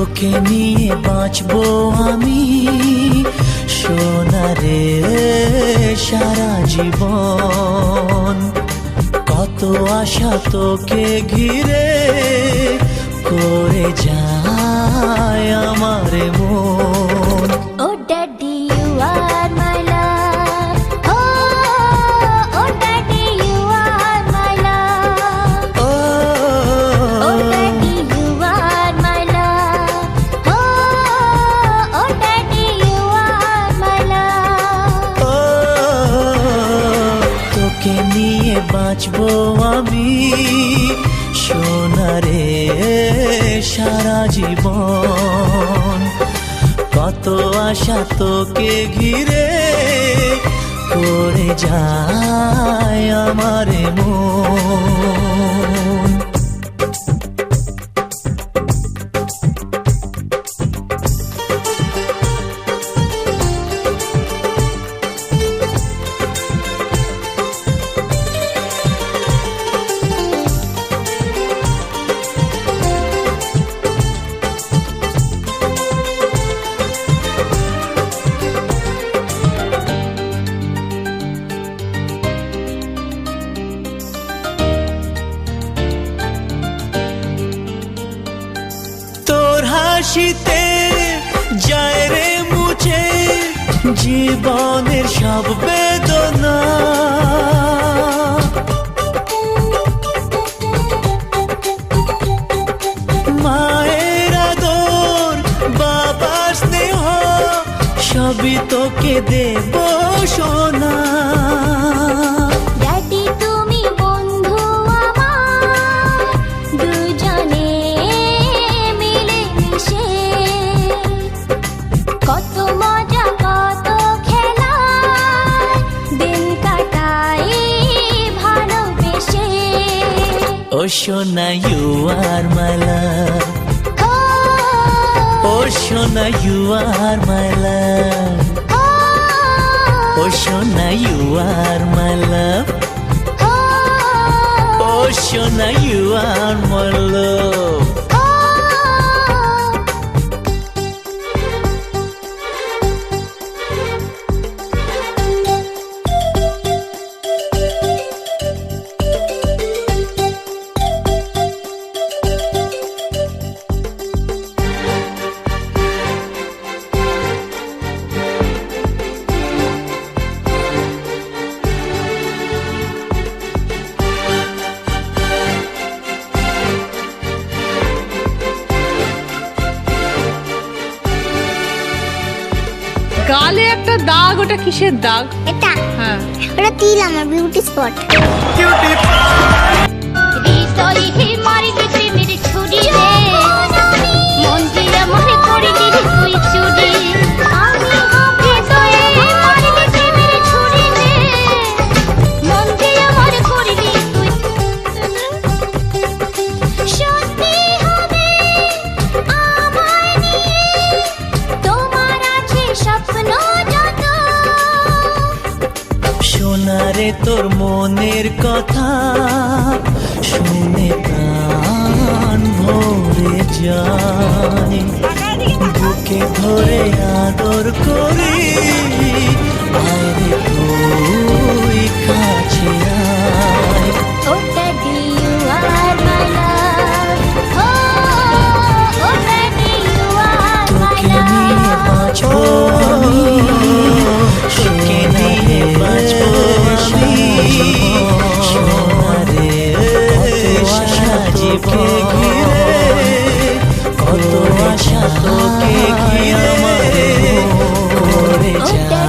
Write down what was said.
তোকে নিয়ে বাঁচবো আমি। সোনারে সারা জীবন। কত আশা তোকে ঘিরে করে যায় আমার মন। ও ড্যাডি ইউ are বাঁচবো আমি। সোনারে সারা জীবন। কত আশা তোকে ঘিরে করে যায় আমার হাসিতে যায় রে মুছে জীবনের সব বেদনা। মায়ের আদর, বাবার স্নেহ, সবই তোকে দেব সোনা। সোনা ইউ আর মাই লাভ ও সোনা ইউ আর মাই লাভ ও সোনা ইউ আর মাই লাভ ও সোনা ইউ আর গালে একটা দাগ ওটা কিসের দাগ? এটা। হ্যাঁ। ওটা তিল আমার বিউটি স্পট হৃদয় তোর মনের কথা শুনে প্রাণ ভরে যায়। বুকে ধরে আদর করি আশা তোকে ঘিরে করে যা